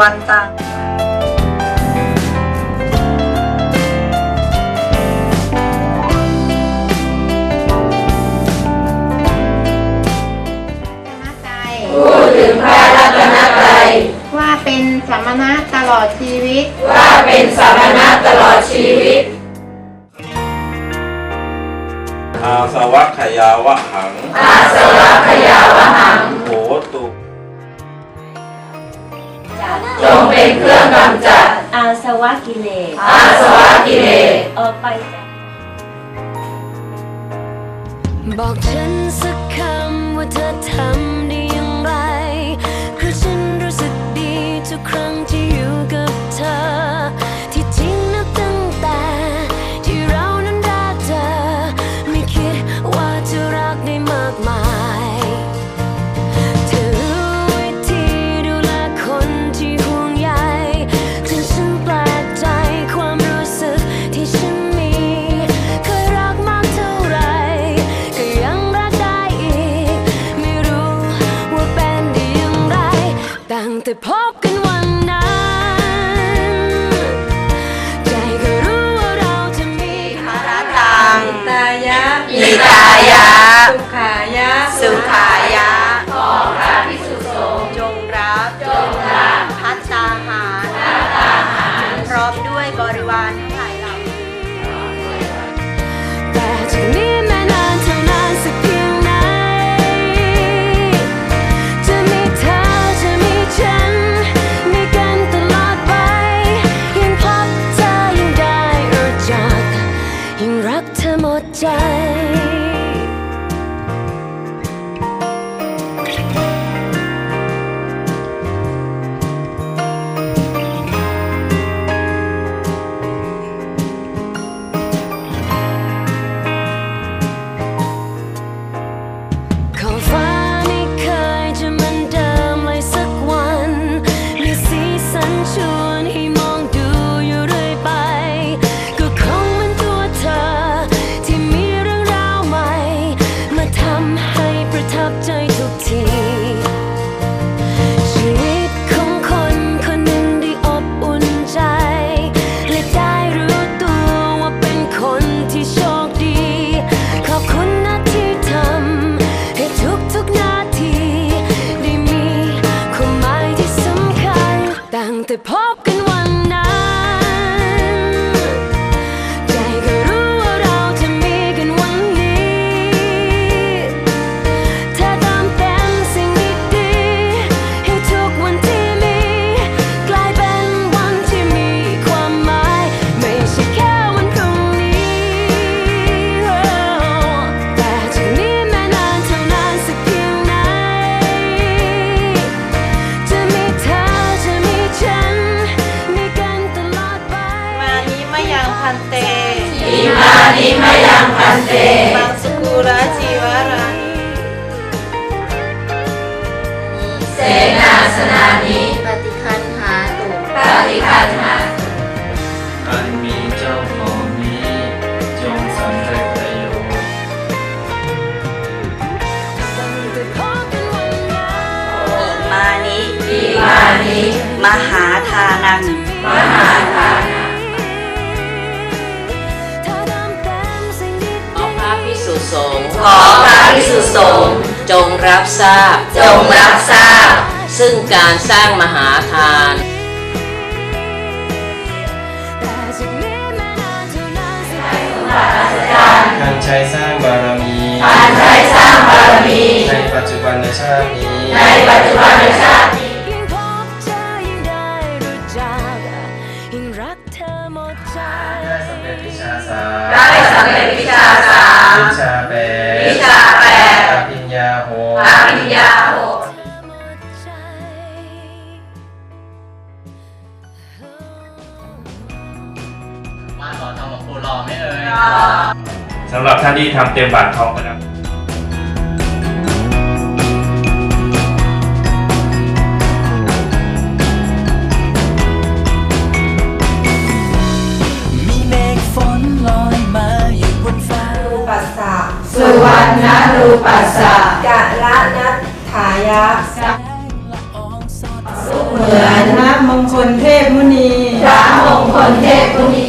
วันตังรัตนใจพูดถึงพระรัตนตรัยว่าเป็นสมณะตลอดชีวิต ว่าเป็นสมณะตลอดชีวิต อาสวัคยาวะหัง อาสวะข จงเป็นเครื่องกำจัด อาสวะกิเลส อาสวะกิเลส ออกไปจากบอกฉันสัก แต่พบกันวันนั้นใจก็รู้ว่าเราจะมีตังตายะอิตายะ สุขายะ สุ นิมยังพันเตมังสกุระจีวารานิเสนาสนานิปฏิคันหาตุปฏิคันหาอันมีเจ้าของนี้จงสำเร็จประโยชน์ตั้งแต่พบกันวันนั้นมานิอิมานิ มหาทานัง มหาทา ขอพระพิสุสงฆ์ขอพระภิกษุสงฆ์จงรับทราบ จงรับทราบ ซึ่งการสร้างมหาทานแต่จากนี้แม้นานเท่านานสักเพียงไหนการใช้สร้างบารมีการใช้สร้างบารมี ในปัจจุบันชาตินี้ ในปัจจุบันชาตินี้ อภิญญาหกเธอหมดใจมาขอทำกับครูรอไม่เอ่ย สำหรับท่านที่ทำเต็มบาททองนะครับ วรรณรูปัสสะกะละนัตถายะแสงละอองสดสุเหมือนพระมงคลเทพมุนี พระมงคลเทพมุนี